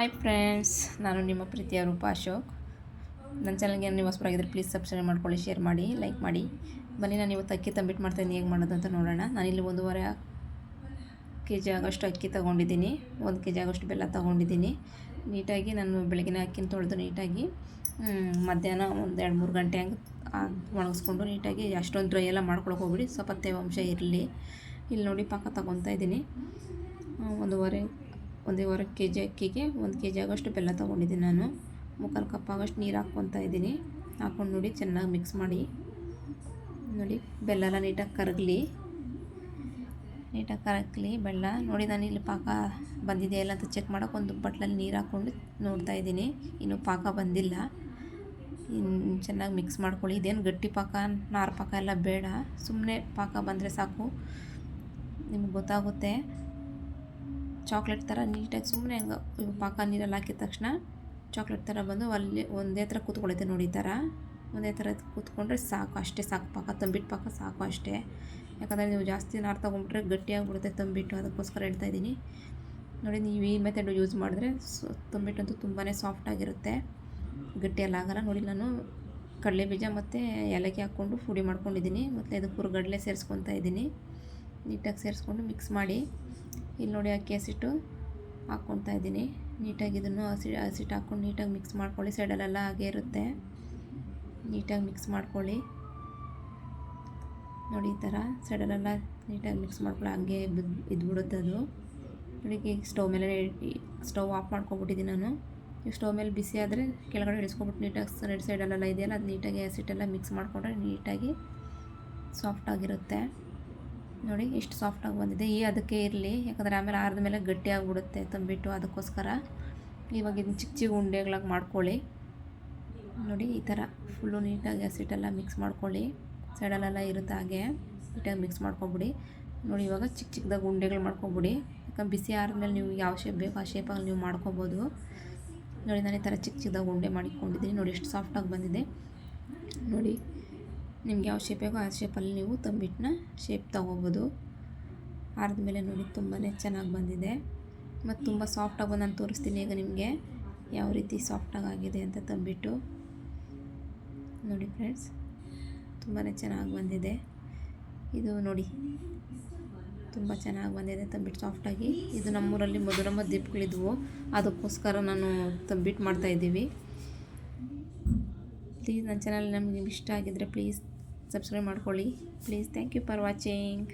Hi friends ನಾನು ನಿಮ್ಮ ಪ್ರೀತಿಯ ರೂಪ ಅಶೋಕ್. ನನ್ನ ಚಾನಲ್ಗೆ ನೀವು ಹೊಸಬರಾಗಿದ್ದರೆ ಪ್ಲೀಸ್ ಸಬ್ಸ್ಕ್ರೈಬ್ ಮಾಡ್ಕೊಳ್ಳಿ ಶೇರ್ ಮಾಡಿ ಲೈಕ್ ಮಾಡಿ. ಬನ್ನಿ, ನಾನು ಇವತ್ತು ಅಕ್ಕಿ ತಂಬಿಟ್ಟು ಮಾಡ್ತಾಯಿದ್ದೀನಿ ಹೇಗೆ ಮಾಡೋದು ಅಂತ ನೋಡೋಣ. ನಾನಿಲ್ಲಿ ಒಂದೂವರೆ ಕೆ ಜಿ ಆಗೋಷ್ಟು ಅಕ್ಕಿ ತೊಗೊಂಡಿದ್ದೀನಿ. ಒಂದು ಕೆ ಜಿ ಆಗೋಷ್ಟು ಬೆಲ್ಲ ತೊಗೊಂಡಿದ್ದೀನಿ. ನೀಟಾಗಿ ನಾನು ಬೆಳಗಿನ ಅಕ್ಕಿನ ತೊಳೆದು ನೀಟಾಗಿ ಮಧ್ಯಾಹ್ನ ಒಂದು ಎರಡು ಮೂರು ಗಂಟೆ ಹಂಗೆ ಒಣಗಿಸ್ಕೊಂಡು ನೀಟಾಗಿ ಅಷ್ಟೊಂದು ಡ್ರೈ ಎಲ್ಲ ಮಾಡ್ಕೊಳಕ್ಕೆ ಹೋಗ್ಬಿಡಿ. ಸ್ವಲ್ಪ ತೇವಾಂಶ ಇರಲಿ. ಇಲ್ಲಿ ನೋಡಿ ಪಾಕ ತೊಗೊತಾ ಇದ್ದೀನಿ. ಒಂದೂವರೆ ಒಂದೂವರೆ ಕೆ ಜಿ ಅಕ್ಕಿಗೆ ಒಂದು ಕೆ ಜಿ ಆಗೋಷ್ಟು ಬೆಲ್ಲ ತೊಗೊಂಡಿದ್ದೀನಿ ನಾನು. ಮುಕ್ಕಾಲು ಕಪ್ ಆಗೋಷ್ಟು ನೀರು ಹಾಕ್ಕೊತಾ ಇದ್ದೀನಿ. ಹಾಕ್ಕೊಂಡು ನೋಡಿ ಚೆನ್ನಾಗಿ ಮಿಕ್ಸ್ ಮಾಡಿ. ನೋಡಿ, ಬೆಲ್ಲ ಎಲ್ಲ ನೀಟಾಗಿ ಕರಗಲಿ. ನೀಟಾಗಿ ಕರಗಲಿ ಬೆಲ್ಲ. ನೋಡಿ, ನಾನು ಇಲ್ಲಿ ಪಾಕ ಬಂದಿದೆಯಲ್ಲ ಅಂತ ಚೆಕ್ ಮಾಡೋಕೆ ಒಂದು ಬಟ್ಲಲ್ಲಿ ನೀರು ಹಾಕ್ಕೊಂಡು ನೋಡ್ತಾ ಇದ್ದೀನಿ. ಇನ್ನು ಪಾಕ ಬಂದಿಲ್ಲ. ಇನ್ನು ಚೆನ್ನಾಗಿ ಮಿಕ್ಸ್ ಮಾಡ್ಕೊಳ್ಳಿ. ಇದೇನು ಗಟ್ಟಿ ಪಾಕ, ನಾರು ಪಾಕ ಎಲ್ಲ ಬೇಡ. ಸುಮ್ಮನೆ ಪಾಕ ಬಂದರೆ ಸಾಕು. ನಿಮ್ಗೆ ಗೊತ್ತಾಗುತ್ತೆ. ಚಾಕ್ಲೇಟ್ ಥರ ನೀಟಾಗಿ ಸುಮ್ಮನೆ ಹಂಗೆ ಪಾಕ ನೀರಲ್ಲಿ ಹಾಕಿದ ತಕ್ಷಣ ಚಾಕ್ಲೇಟ್ ಥರ ಬಂದು ಅಲ್ಲಿ ಒಂದೇ ಥರ ಕೂತ್ಕೊಳ್ಳುತ್ತೆ ನೋಡಿ ಈ ಥರ. ಒಂದೇ ಥರ ಕೂತ್ಕೊಂಡ್ರೆ ಸಾಕು, ಅಷ್ಟೇ ಸಾಕು ಪಾಕ, ತಂಬಿಟ್ಟು ಪಾಕ ಸಾಕು ಅಷ್ಟೇ. ಯಾಕಂದರೆ ನೀವು ಜಾಸ್ತಿ ನಾರು ತೊಗೊಂಡ್ಬಿಟ್ರೆ ಗಟ್ಟಿಯಾಗಿಬಿಡುತ್ತೆ ತಂಬಿಟ್ಟು, ಅದಕ್ಕೋಸ್ಕರ ಹೇಳ್ತಾ ಇದ್ದೀನಿ. ನೋಡಿ, ನೀವು ಈ ಮೆಥಡ್ ಯೂಸ್ ಮಾಡಿದ್ರೆ ತಂಬಿಟ್ಟಂತೂ ತುಂಬಾ ಸಾಫ್ಟಾಗಿರುತ್ತೆ ಗಟ್ಟಿಯೆಲ್ಲ ಆಗಲ್ಲ. ನೋಡಿ, ನಾನು ಕಡಲೆ ಬೀಜ ಮತ್ತು ಏಲಕ್ಕಿ ಹಾಕ್ಕೊಂಡು ಪುಡಿ ಮಾಡ್ಕೊಂಡಿದ್ದೀನಿ. ಮತ್ತು ಅದಕ್ಕೆ ಹುರ್ಗಡ್ಲೆ ಸೇರಿಸ್ಕೊತಾ ಇದ್ದೀನಿ. ನೀಟಾಗಿ ಸೇರಿಸ್ಕೊಂಡು ಮಿಕ್ಸ್ ಮಾಡಿ. ಇಲ್ಲಿ ನೋಡಿ ಅಕ್ಕಿ ಹಸಿಟ್ಟು ಹಾಕ್ಕೊತಾ ಇದ್ದೀನಿ. ನೀಟಾಗಿ ಇದನ್ನು ಹಸಿ ಹಸಿಟ್ಟು ಹಾಕ್ಕೊಂಡು ನೀಟಾಗಿ ಮಿಕ್ಸ್ ಮಾಡ್ಕೊಳ್ಳಿ. ಸೈಡಲ್ಲೆಲ್ಲ ಹಾಗೆ ಇರುತ್ತೆ. ನೀಟಾಗಿ ಮಿಕ್ಸ್ ಮಾಡ್ಕೊಳ್ಳಿ. ನೋಡಿ ಈ ಥರ ಸೈಡಲ್ಲೆಲ್ಲ ನೀಟಾಗಿ ಮಿಕ್ಸ್ ಮಾಡ್ಕೊಳ್ಳಿ. ಹಂಗೆ ಇದ್ಬಿಡುತ್ತೆ ಅದು. ನೋಡಿ ಈಗ ಸ್ಟವ್ ಮೇಲೆ ಸ್ಟವ್ ಆಫ್ ಮಾಡ್ಕೊಬಿಟ್ಟಿದ್ದೀನಿ ನಾನು. ಈ ಸ್ಟವ್ ಮೇಲೆ ಬಿಸಿ ಆದರೆ ಕೆಳಗಡೆ ಇಳಿಸ್ಕೊಬಿಟ್ಟು ನೀಟಾಗಿ ಸೈಡ್ ಸೈಡಲ್ಲೆಲ್ಲ ಇದೆಯಲ್ಲ, ಅದು ನೀಟಾಗಿ ಹಸಿಟ್ಟೆಲ್ಲ ಮಿಕ್ಸ್ ಮಾಡಿಕೊಂಡ್ರೆ ನೀಟಾಗಿ ಸಾಫ್ಟಾಗಿರುತ್ತೆ ನೋಡಿ, ಎಷ್ಟು ಸಾಫ್ಟಾಗಿ ಬಂದಿದೆ. ಈ ಅದಕ್ಕೆ ಇರಲಿ, ಯಾಕಂದರೆ ಆಮೇಲೆ ಆರಿದ ಮೇಲೆ ಗಟ್ಟಿ ಆಗಿಬಿಡುತ್ತೆ ತುಂಬಿಟ್ಟು ಅದಕ್ಕೋಸ್ಕರ. ಇವಾಗ ಇದನ್ನ ಚಿಕ್ಕ ಚಿಕ್ಕ ಉಂಡೆಗಳಾಗಿ ಮಾಡ್ಕೊಳ್ಳಿ. ನೋಡಿ, ಈ ಥರ ಫುಲ್ಲು ನೀಟಾಗಿ ಹಸಿಟ್ಟೆಲ್ಲ ಮಿಕ್ಸ್ ಮಾಡ್ಕೊಳ್ಳಿ. ಸೈಡಲ್ಲೆಲ್ಲ ಇರುತ್ತೆ ಹಾಗೆ. ನೀಟಾಗಿ ಮಿಕ್ಸ್ ಮಾಡ್ಕೊಬಿಡಿ. ನೋಡಿ, ಇವಾಗ ಚಿಕ್ಕ ಚಿಕ್ಕದಾಗಿ ಉಂಡೆಗಳು ಮಾಡ್ಕೊಬಿಡಿ. ಯಾಕಂದ್ರೆ ಬಿಸಿ ಆದಮೇಲೆ ನೀವು ಯಾವ ಶೇಪ್ ಬೇಕು ಆ ಶೇಪಾಗಿ ನೀವು ಮಾಡ್ಕೊಬೋದು. ನೋಡಿ, ನಾನು ಈ ಥರ ಚಿಕ್ಕ ಚಿಕ್ಕದಾಗಿ ಉಂಡೆ ಮಾಡಿಕೊಂಡಿದ್ದೀನಿ ನೋಡಿ, ಎಷ್ಟು ಸಾಫ್ಟಾಗಿ ಬಂದಿದೆ. ನೋಡಿ ನಿಮ್ಗೆ ಯಾವ ಶೇಪ್ ಬೇಕೋ ಆ ಶೇಪಲ್ಲಿ ನೀವು ತಂಬಿಟ್ಟನ್ನ ಶೇಪ್ ತೊಗೋಬೋದು. ಮೇಲೆ ನೋಡಿ ತುಂಬಾ ಚೆನ್ನಾಗಿ ಬಂದಿದೆ. ಮತ್ತು ತುಂಬ ಸಾಫ್ಟಾಗಿ ನಾನು ತೋರಿಸ್ತೀನಿ ಈಗ ನಿಮಗೆ ಯಾವ ರೀತಿ ಸಾಫ್ಟಾಗಿ ಆಗಿದೆ ಅಂತ ತಂಬಿಟ್ಟು. ನೋಡಿ ಫ್ರೆಂಡ್ಸ್ ತುಂಬಾ ಚೆನ್ನಾಗಿ ಬಂದಿದೆ. ಇದು ನೋಡಿ, ತುಂಬ ಚೆನ್ನಾಗಿ ಬಂದಿದೆ ತಂಬಿಟ್ಟು ಸಾಫ್ಟಾಗಿ ಇದು ನಮ್ಮೂರಲ್ಲಿ ಮಧುರಮ್ಮ ದೀಪಗಳಿದ್ವು. ಅದಕ್ಕೋಸ್ಕರ ನಾನು ತಂಬಿಟ್ಟು ಮಾಡ್ತಾಯಿದ್ದೀವಿ ಪ್ಲೀಸ್ ನನ್ನ ಚಾನಲ್ ನಮಗೆ ಇಷ್ಟ ಆಗಿದ್ದರೆ ಪ್ಲೀಸ್ ಸಬ್ಸ್ಕ್ರೈಬ್ ಮಾಡ್ಕೊಳ್ಳಿ. Please thank you for watching.